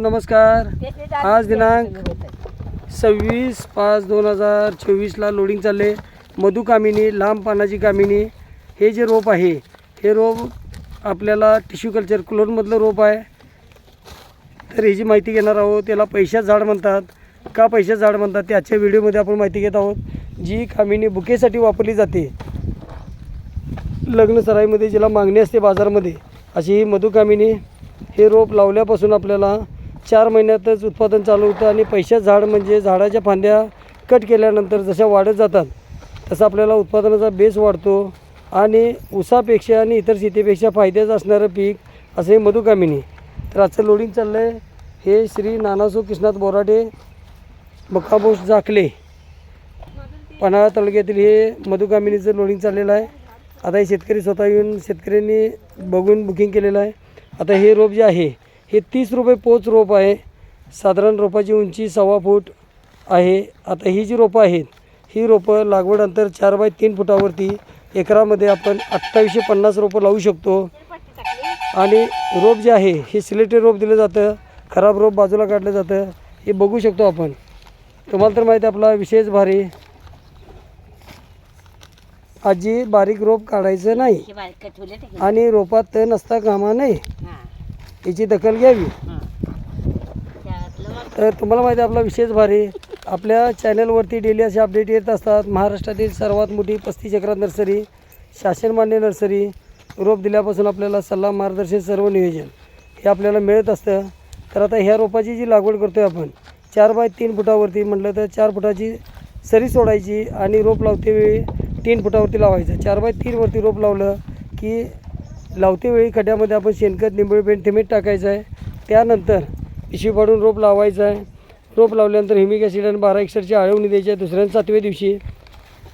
नमस्कार. आज दिनांक सव्वीस पाच दोन हजार चोवीसला लोडिंग चालले. मधु कामिनी लांब पानाची कामिनी. हे जे रोप आहे हे रोप आपल्याला टिश्यू कल्चर क्लोनमधलं रोप आहे. तर ह्याची माहिती घेणार आहोत. त्याला पैशात झाड म्हणतात. का पैशात झाड म्हणतात ते आजच्या व्हिडिओमध्ये आपण माहिती घेत आहोत. जी कामिनी बुकेसाठी वापरली जाते. लग्न सराईमध्ये जिला मागणी असते बाजारामध्ये अशी ही मधुकामिनी हे रोप लावल्यापासून आपल्याला चार महिन्यातच उत्पादन चालू होतं आणि पैशात झाड म्हणजे झाडाच्या फांद्या कट केल्यानंतर जशा वाढत जातात तसं आपल्याला उत्पादनाचा बेस वाढतो आणि ऊसापेक्षा आणि इतर शेतीपेक्षा फायद्याचं असणारं पीक असं हे मधुकामिनी. तर आजचं लोडिंग चाललं आहे हे श्री नानासो कृष्णात बोराडे मकाबोस झाकले. पन्हाळा तालुक्यातील हे मधुकामिनीचं लोडिंग चाललेलं आहे. आता हे शेतकरी स्वतः येऊन शेतकऱ्यांनी बघून बुकिंग केलेलं आहे. आता हे रोप जे आहे हे तीस रुपये पोच रोप आहे. साधारण रोपाची उंची सव्वा फूट आहे. आता ही जी रोपं आहेत ही रोपं लागवड अंतर चार बाय तीन फुटावरती एकरामध्ये आपण अठ्ठावीसशे पन्नास रोपं लावू शकतो. आणि रोप जे आहे हे सिलेक्टेड रोप दिलं जातं खराब रोप बाजूला काढलं जातं हे बघू शकतो आपण. तुम्हाला तर माहिती आहे आपला विशेष भारी. आजी बारीक रोप काढायचं नाही. आणि रोपात तण असता कामा नाही याची दखल घ्यावी. तर तुम्हाला माहिती आहे आपला विशेष भारी. आपल्या चॅनलवरती डेली असे अपडेट येत असतात. महाराष्ट्रातील सर्वात मोठी पस्तीस एकरात नर्सरी शासनमान्य नर्सरी रोप दिल्यापासून आपल्याला सल्ला मार्गदर्शन सर्व नियोजन हे आपल्याला मिळत असतं. तर आता ह्या रोपाची जी लागवड करतो आहे आपण चार बाय तीन फुटावरती म्हटलं तर चार फुटाची सरी सोडायची आणि रोप लावते वेळी तीन फुटावरती लावायचं. चार बाय तीनवरती रोप लावलं की लावते वेळी खड्ड्यामध्ये आपण शेणखत निंबळी पेंट थिमीट टाकायचं आहे. त्यानंतर पिशवी पाडून रोप लावायचं आहे. रोप लावल्यानंतर हिमिक ॲसिड आणि बारा एक्सरची आळवणी द्यायची आहे दुसऱ्या सातव्या दिवशी.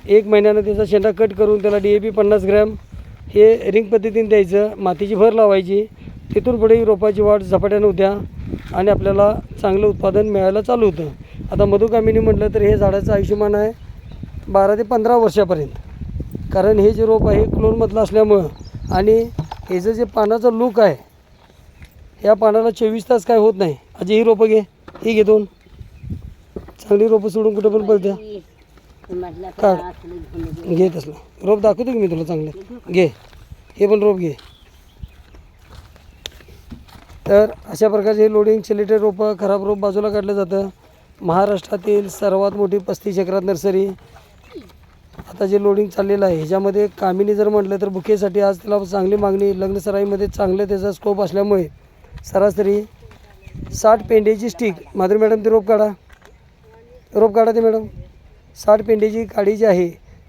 एक महिन्यानं त्याचा शेंडा कट करून त्याला डी ए पी पन्नास ग्रॅम हे रिंग पद्धतीने द्यायचं. मातीची भर लावायची. तिथून पुढे रोपाची वाढ झपाट्यानं होत्या आणि आपल्याला चांगलं उत्पादन मिळायला चालू होतं. आता मधुकामिनी म्हटलं तर हे झाडाचं आयुष्यमान आहे बारा ते पंधरा वर्षापर्यंत. कारण हे जे रोप आहे क्लोनमधलं असल्यामुळं आणि ह्याचं जे पानाचं लूक आहे या पानाला चोवीस तास काय होत नाही. आजी ही रोपं घे. ही घे दोन. चांगली रोपं सोडून कुठं पण पळत्या. काढ. घे तसलं. रोप दाखवतो की मी तुला चांगलं. घे. हे पण रोप घे. तर अशा प्रकारचे लोडिंग सिलेटेड रोपं खराब रोप बाजूला काढलं जातं. महाराष्ट्रातील सर्वात मोठी पस्तीस एकरात नर्सरी आता जे लोडिंग चाललेलं आहे ह्याच्यामध्ये कामिनी जर म्हटलं तर बुकेसाठी आज त्याला चांगली मागणी लग्नसराईमध्ये चांगलं त्याचा स्कोप असल्यामुळे सरासरी साठ पेंड्याची स्टिक माधुरी मॅडम ते रोप काढा. रोप काढा ते मॅडम साठ पेंड्याची काडी जी आहे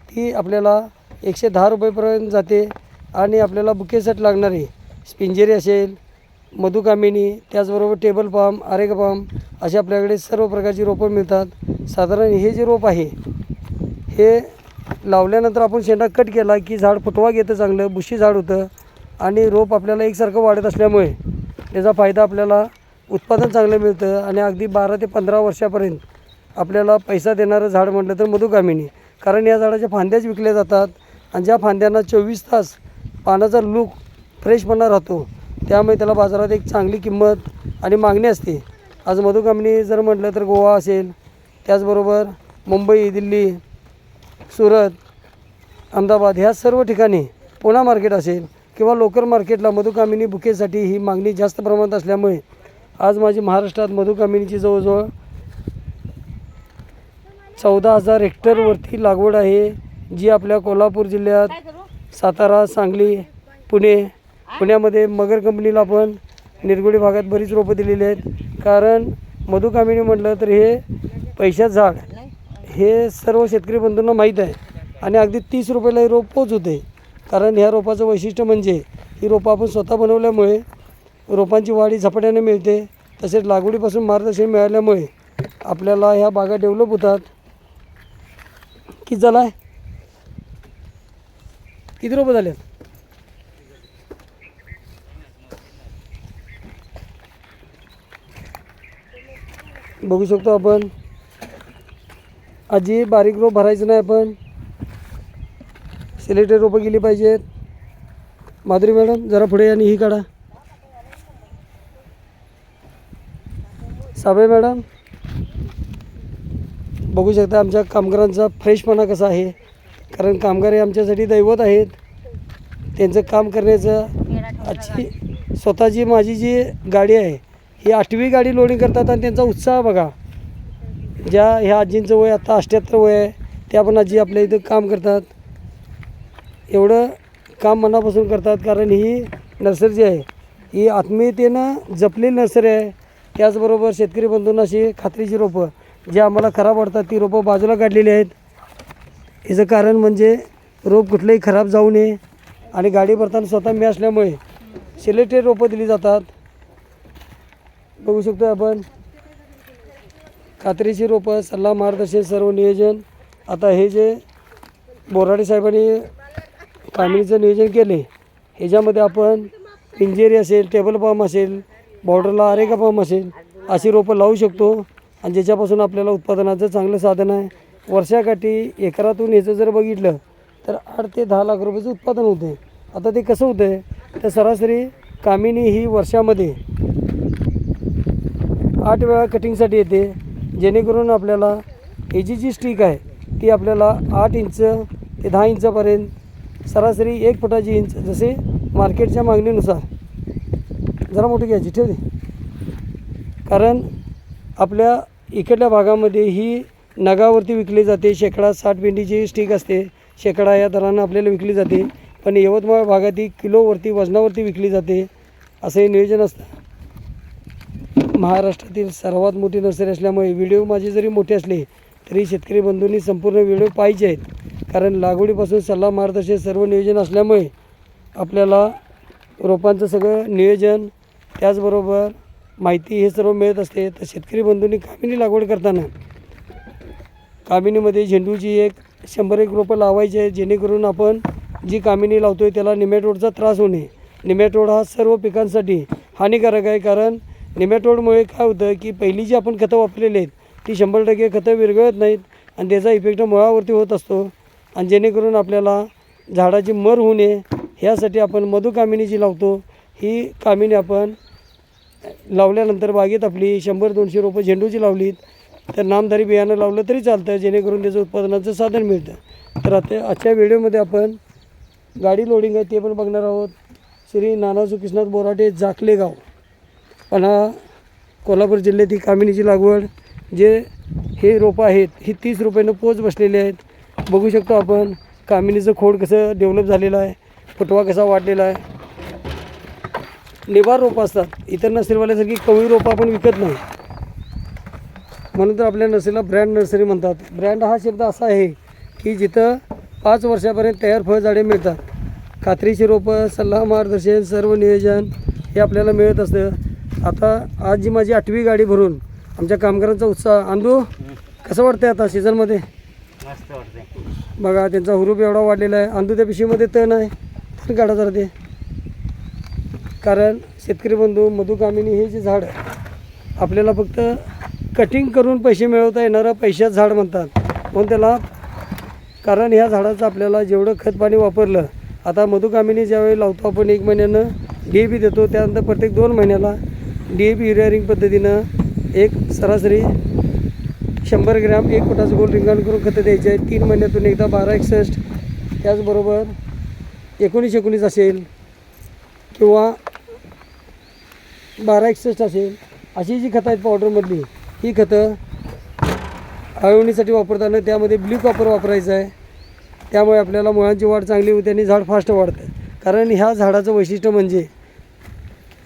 ती आपल्याला एकशे दहा रुपयेपर्यंत जाते आणि आपल्याला बुकेसाठी लागणारी. स्पिंजेरी असेल मधुकामिनी त्याचबरोबर टेबल पाम आरेका पाम असे आपल्याकडे सर्व प्रकारची रोपं मिळतात. साधारण हे जे रोप आहे हे लावल्यानंतर आपण शेंडा कट केला की झाड फुटवा घेतं चांगलं बुशी झाड होतं आणि रोप आपल्याला एकसारखं वाढत असल्यामुळे त्याचा फायदा आपल्याला उत्पादन चांगलं मिळतं आणि अगदी बारा ते पंधरा वर्षापर्यंत आपल्याला पैसा देणारं झाड म्हटलं तर मधुकामिनी. कारण या झाडाच्या फांद्याच विकल्या जातात आणि ज्या फांद्यांना चोवीस तास पानाचा लूक फ्रेशपणा राहतो त्यामुळे त्याला बाजारात एक चांगली किंमत आणि मागणी असते. आज मधुकामिनी जर म्हटलं तर गोवा असेल त्याचबरोबर मुंबई दिल्ली सुरत अहमदाबाद ह्या सर्व ठिकाणी पुणा मार्केट असेल किंवा लोकल मार्केटला मधुकामिनी बुकेसाठी ही मागणी जास्त प्रमाणात असल्यामुळे आज माझी महाराष्ट्रात मधुकामिनीची जवळजवळ चौदा हजार हेक्टरवरती लागवड आहे जी आपल्या कोल्हापूर जिल्ह्यात सातारा सांगली पुणे पुण्यामध्ये मगर कंपनीला आपण निरगुडी भागात बरीच रोपं दिलेली आहेत. कारण मधुकामिनी म्हटलं तर हे पैशात झाड. हे सर्व शेतकरी बंधूंना माहीत आहे. आणि अगदी तीस रुपयाला हे रोप पोच होते कारण ह्या रोपाचं वैशिष्ट्य म्हणजे ही रोपं आपण स्वतः बनवल्यामुळे रोपांची वाढ ही झपाट्याने मिळते. तसेच लागवडीपासून मार्गदर्शन मिळाल्यामुळे आपल्याला ह्या बागा डेव्हलप होतात. किती झाला आहे किती रोपं झाले बघू शकतो आपण. आजी बारीक रोप भरायचं नाही आपण. सिलेक्टेड रोपं गेली पाहिजेत. माधुरी मॅडम जरा पुढे आणि ही काढा. साबळे मॅडम बघू शकता आमच्या कामगारांचा फ्रेशपणा कसा आहे. कारण कामगार हे आमच्यासाठी दैवत आहेत. त्यांचं काम करण्याचं आजची स्वतःची माझी जी गाडी आहे ही आठवी गाडी लोडिंग करतात आणि त्यांचा उत्साह बघा. ज्या ह्या आजींचं वय आता अष्ट्याहत्तर वय आहे त्या पण आजी आपल्या इथं काम करतात. एवढं काम मनापासून करतात कारण ही नर्सरी जी आहे. ही आत्मीयतेनं जपलेली नर्सरी आहे. त्याचबरोबर शेतकरी बंधूंना अशी खात्रीची रोपं जी आम्हाला खराब वाटतात ती रोपं बाजूला काढलेली आहेत. याचं कारण म्हणजे रोप कुठलंही खराब जाऊ नये आणि गाडी भरताना स्वतः मी असल्यामुळे सिलेक्टेड रोपं दिली जातात. बघू शकतो आपण. कात्रीची रोपं सल्ला मार्गदर्शन सर्व नियोजन. आता हे जे बोराडे साहेबांनी कामिणीचं नियोजन केले ह्याच्यामध्ये आपण पिंजेरी असेल टेबल पाम असेल बॉर्डरला आरेका पाम असेल अशी रोपं लावू शकतो. आणि ज्याच्यापासून आपल्याला उत्पादनाचं चांगलं साधन आहे. वर्षाकाठी एकरातून ह्याचं जर बघितलं तर आठ ते दहा लाख रुपयाचं उत्पादन होते आता ते कसं होतं आहे तर सरासरी कामिनी ही वर्षामध्ये आठ वेळा कटिंगसाठी येते. जेणेकरून आपल्याला याची जी स्टिक आहे ती आपल्याला आठ इंच ते दहा इंचापर्यंत सरासरी एक फुटाची इंच जसे मार्केटच्या मागणीनुसार. जरा मोठी घ्यायची ठेव दे कारण आपल्या इकडल्या भागामध्ये ही नगावरती विकली जाते शेकडा साठ पिंडीची स्टिक असते. शेकडा या दरानं आपल्याला विकली जाते. पण यवतमाळ भागात ही किलोवरती वजनावरती विकली जाते असं हे नियोजन असतं. महाराष्ट्रातील सर्वात मोठी नर्सरी असल्यामुळे व्हिडिओ माझे जरी मोठे असले तरी शेतकरी बंधूंनी संपूर्ण व्हिडिओ पाहिजे आहेत. कारण लागवडीपासून सल्ला मार्गदर्शन सर्व नियोजन असल्यामुळे आपल्याला रोपांचं सगळं नियोजन त्याचबरोबर माहिती हे सर्व मिळत असते. तर शेतकरी बंधूंनी कामिनी लागवड करताना कामिनीमध्ये झेंडूची एक शंभर एक रोपं लावायची आहे जेणेकरून आपण जी कामिनी लावतो आहे त्याला निमॅटोडचा त्रास होणे निमॅटोड हा सर्व पिकांसाठी हानिकारक आहे कारण निमॅटोडमुळे काय होतं की पहिली जी आपण खतं वापरलेली आहेत ती शंभर टक्के खतं विरघळत नाहीत आणि त्याचा इफेक्ट मुळावरती होत असतो. आणि जेणेकरून आपल्याला झाडाची मर होऊ नये ह्यासाठी आपण मधुकामिनी जी लावतो ही कामिनी आपण लावल्यानंतर बागेत आपली शंभर दोनशे रोपं झेंडूची लावलीत तर नामधारी बियाणं लावलं तरी चालतं जेणेकरून त्याचं उत्पादनाचं साधन मिळतं. तर आता आजच्या व्हिडिओमध्ये आपण गाडी लोडिंग आहे ते पण बघणार आहोत. श्री नानासू कृष्णात बोराटे जाकले गाव. पण हा कोल्हापूर जिल्ह्यातील कामिनीची लागवड जे हे रोपं आहेत ही तीस रुपयानं पोच बसलेली आहेत. बघू शकतो आपण कामिनीचं खोड कसं डेव्हलप झालेलं आहे फुटवा कसा वाढलेला आहे. निभार रोपं असतात. इतर नर्सरीवाल्यासारखी कमी रोपं आपण विकत नाही. म्हणून तर आपल्या नर्सरीला ब्रँड नर्सरी म्हणतात. ब्रँड हा शब्द असा आहे की जिथं पाच वर्षापर्यंत तयार फळझाडे मिळतात. खात्रीची रोपं सल्ला मार्गदर्शन सर्व नियोजन हे आपल्याला मिळत असतं. आता आज जी माझी आठवी गाडी भरून आमच्या कामगारांचा उत्साह अंदू कसं वाटतंय आता सीझनमध्ये? बघा त्यांचा हुरूप एवढा वाढलेला आहे. अंदू त्या पिशवीमध्ये तण आहे. तण काढा जरा ते. कारण शेतकरी बंधू मधुकामिनी हे जे झाड आपल्याला फक्त कटिंग करून पैसे मिळवता येणारं पैशाचं झाड म्हणतात. म्हणून त्याला कारण ह्या झाडाचं आपल्याला जेवढं खत पाणी वापरलं आता मधुकामिनी ज्यावेळी लावतो आपण एक महिन्यानं पी देतो त्यानंतर प्रत्येक दोन महिन्याला डी ए पी युरियारिंग पद्धतीनं एक सरासरी शंभर ग्रॅम एक फुटाचं गोल रिंगण करून खतं द्यायचे आहे तीन महिन्यातून एकदा बारा एकसष्ट त्याचबरोबर एकोणीस एकोणीस असेल किंवा बारा एकसष्ट असेल अशी जी खतं आहेत पावडरमधली ही खतं आळवणीसाठी वापरताना त्यामध्ये ब्ल्यू कॉपर वापरायचं आहे. त्यामुळे आपल्याला मुळांची वाढ चांगली होते आणि झाड फास्ट वाढतं. कारण ह्या झाडाचं वैशिष्ट्य म्हणजे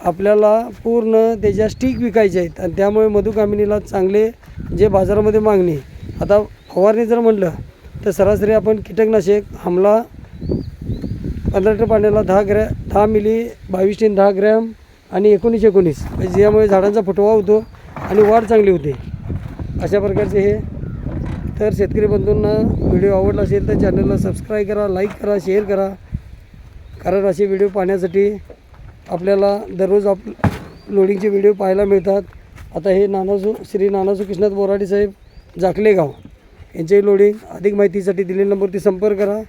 आपल्याला पूर्ण त्याच्या स्टिक विकायच्या आहेत आणि त्यामुळे मधुकामिनीला चांगले जे बाजारामध्ये मागणी आता फवारणी जर म्हटलं तर सरासरी आपण कीटकनाशक हमला पंधरा लिटर पाण्याला दहा ग्रॅ दहा मिली बावीस टीन दहा ग्रॅम आणि एकोणीस एकोणीस. म्हणजे ज्यामुळे झाडांचा फुटवा होतो आणि वाढ चांगली होते. अशा प्रकारचे हे. तर शेतकरी बंधूंना व्हिडिओ आवडला असेल तर चॅनलला सबस्क्राईब करा लाईक करा शेअर करा. कारण असे व्हिडिओ पाहण्यासाठी आपल्याला दररोज आप लोडिंगचे व्हिडिओ पाहायला मिळतात. आता हे नानासू श्री नानासू कृष्णात बोराडे साहेब जाकले गाव यांचे लोडिंग अधिक माहितीसाठी दिलेल्या नंबरवरती संपर्क करा.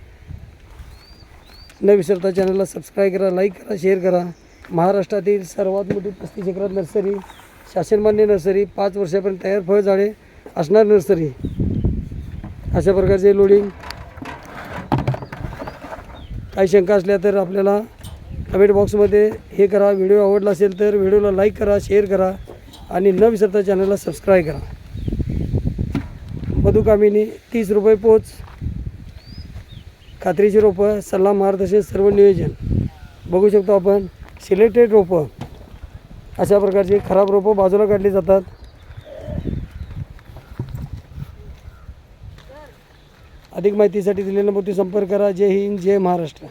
न विसरता चॅनलला सबस्क्राईब करा लाईक करा शेअर करा. महाराष्ट्रातील सर्वात मोठी पस्तीस एकरात नर्सरी शासनमान्य नर्सरी पाच वर्षापर्यंत तयार फळझाडे असणार नर्सरी. अशा प्रकारचे लोडिंग काही शंका असल्या तर आपल्याला कमेंट बॉक्समध्ये हे करा. व्हिडिओ आवडला असेल तर व्हिडिओला लाईक करा शेअर करा आणि न विसरता चॅनलला सबस्क्राईब करा. मधुकामिनी तीस रुपये पोच. खात्रीची रोपं सल्ला मार्गदर्शन सर्व नियोजन. बघू शकतो आपण सिलेक्टेड रोपं. अशा प्रकारची खराब रोपं बाजूला काढली जातात. अधिक माहितीसाठी दिलेल्या नंबरती संपर्क करा. जय हिंद जय महाराष्ट्र.